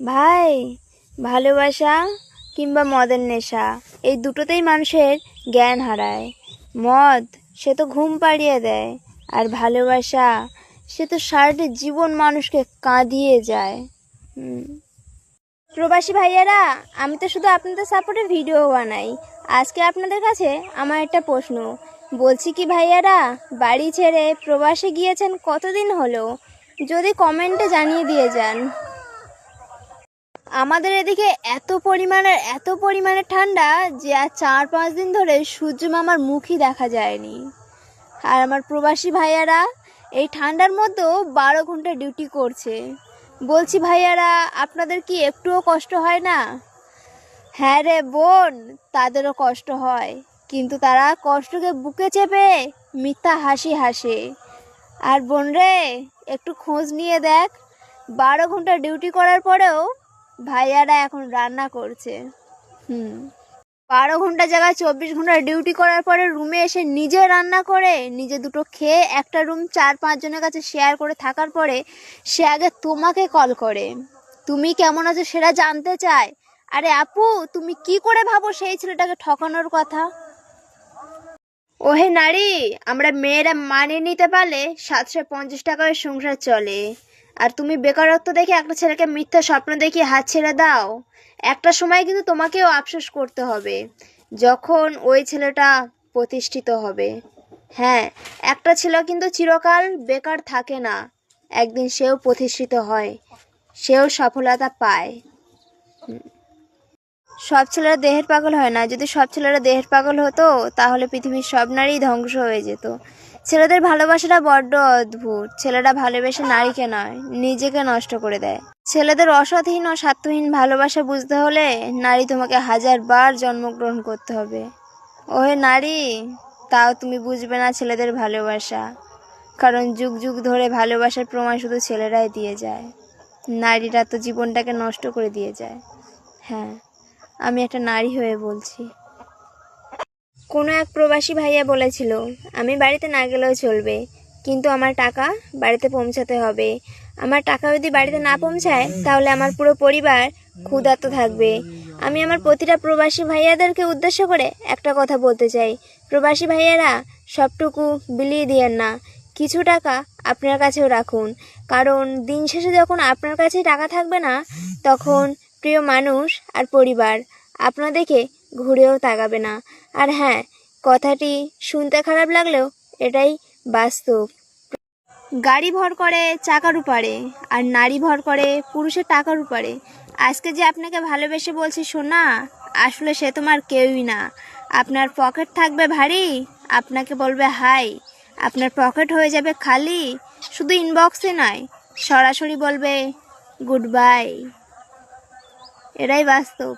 ভাই, ভালোবাসা কিংবা মদের নেশা, এই দুটোতেই মানুষের জ্ঞান হারায়। মদ, সে তো ঘুম পাড়িয়ে দেয়, আর ভালোবাসা, সে তো সারাটা জীবন মানুষকে কাঁদিয়ে যায়। প্রবাসী ভাইয়ারা, আমি তো শুধু আপনাদের সাপোর্টে ভিডিও বানাই। আজকে আপনাদের কাছে আমার একটা প্রশ্ন। বলছি কি ভাইয়ারা, বাড়ি ছেড়ে প্রবাসে গিয়েছেন কতদিন হলো? যদি কমেন্টে জানিয়ে দিয়ে যান। আমাদের এদিকে এত পরিমাণের এত পরিমাণে ঠান্ডা যে আর চার পাঁচ দিন ধরে সূর্য মামার মুখই দেখা যায়নি। আর আমার প্রবাসী ভাইয়ারা এই ঠান্ডার মধ্যেও বারো ঘণ্টা ডিউটি করছে। বলছি, ভাইয়ারা, আপনাদের কি একটুও কষ্ট হয় না? হ্যাঁ রে বোন, তাদেরও কষ্ট হয়। কিন্তু তারা কষ্টকে বুকে চেপে মিথ্যা হাসি হাসে। আর বোন রে, একটু খোঁজ নিয়ে দেখ। বারো ঘণ্টা ডিউটি করার পরেও ভাইয়ারা এখন রান্না করছে। হুম। বারো ঘণ্টা জায়গায় চব্বিশ ঘণ্টা ডিউটি করার পরে রুমে এসে নিজে রান্না করে নিজে দুটো খেয়ে একটা রুম চার পাঁচজনের কাছে শেয়ার করে থাকার পরে সে আগে তোমাকে কল করে। তুমি কেমন আছো সেটা জানতে চায়। আরে আপু তুমি কি করে ভাবো সেই ছেলেটাকে ঠকানোর কথা? ওহে নারী আমরা মেয়েরা মানিয়ে নিতে পারলে সাতশো পঞ্চাশ টাকায় সংসার চলে। আর তুমি বেকারত্ব দেখে একটা ছেলেকে মিথ্যা স্বপ্ন দেখিয়ে হাত ছেড়ে দাও। একটা সময় কিন্তু তোমাকেও আফসোস করতে হবে, যখন ওই ছেলেটা প্রতিষ্ঠিত হবে। হ্যাঁ একটা ছেলে কিন্তু চিরকাল বেকার থাকে না। একদিন সেও প্রতিষ্ঠিত হয়, সেও সফলতা পায়। সব ছেলেরা দেহের পাগল হয় না। যদি সব ছেলেরা দেহের পাগল হতো, তাহলে পৃথিবীর সব নারী ধ্বংস হয়ে যেত। ছেলেদের ভালোবাসাটা বড্ড অদ্ভুত। ছেলেরা ভালোবেসে নারীকে নয়, নিজেকে নষ্ট করে দেয়। ছেলেদের অসৎহীন ও স্বার্থহীন ভালোবাসা বুঝতে হলে নারী তোমাকে হাজার বার জন্মগ্রহণ করতে হবে। ওহে নারী, তাও তুমি বুঝবে না ছেলেদের ভালোবাসা। কারণ যুগ যুগ ধরে ভালোবাসার প্রমাণ শুধু ছেলেরাই দিয়ে যায়। নারীরা তো জীবনটাকে নষ্ট করে দিয়ে যায়। হ্যাঁ আমি একটা নারী হয়ে বলছি। কোনো এক প্রবাসী ভাইয়া বলেছিল, আমি বাড়িতে না গেলেও চলবে, কিন্তু আমার টাকা বাড়িতে পৌঁছাতে হবে। আমার টাকা যদি বাড়িতে না পৌঁছায়, তাহলে আমার পুরো পরিবার ক্ষুধার্ত থাকবে। আমি আমার প্রতিটা প্রবাসী ভাইয়াদেরকে উদ্দেশ্য করে একটা কথা বলতে চাই। প্রবাসী ভাইয়ারা সবটুকু বিলিয়ে দিয়েন না। কিছু টাকা আপনার কাছেও রাখুন। কারণ দিন শেষে যখন আপনার কাছে টাকা থাকবে না, তখন প্রিয় মানুষ আর পরিবার আপনাদেরকে ঘুরেও তাকাবে না। আর হ্যাঁ কথাটি শুনতে খারাপ লাগলেও এটাই বাস্তব। গাড়ি ভর করে চাকার উপারে, আর নারী ভর করে পুরুষের টাকার উপারে। আজকে যে আপনাকে ভালোবেসে বলছি শোনা আসলে সে তোমার কেউই না। আপনার পকেট থাকবে ভারী, আপনাকে বলবে হাই। আপনার পকেট হয়ে যাবে খালি, শুধু ইনবক্সে নয়, সরাসরি বলবে গুড বাই এটাই বাস্তব।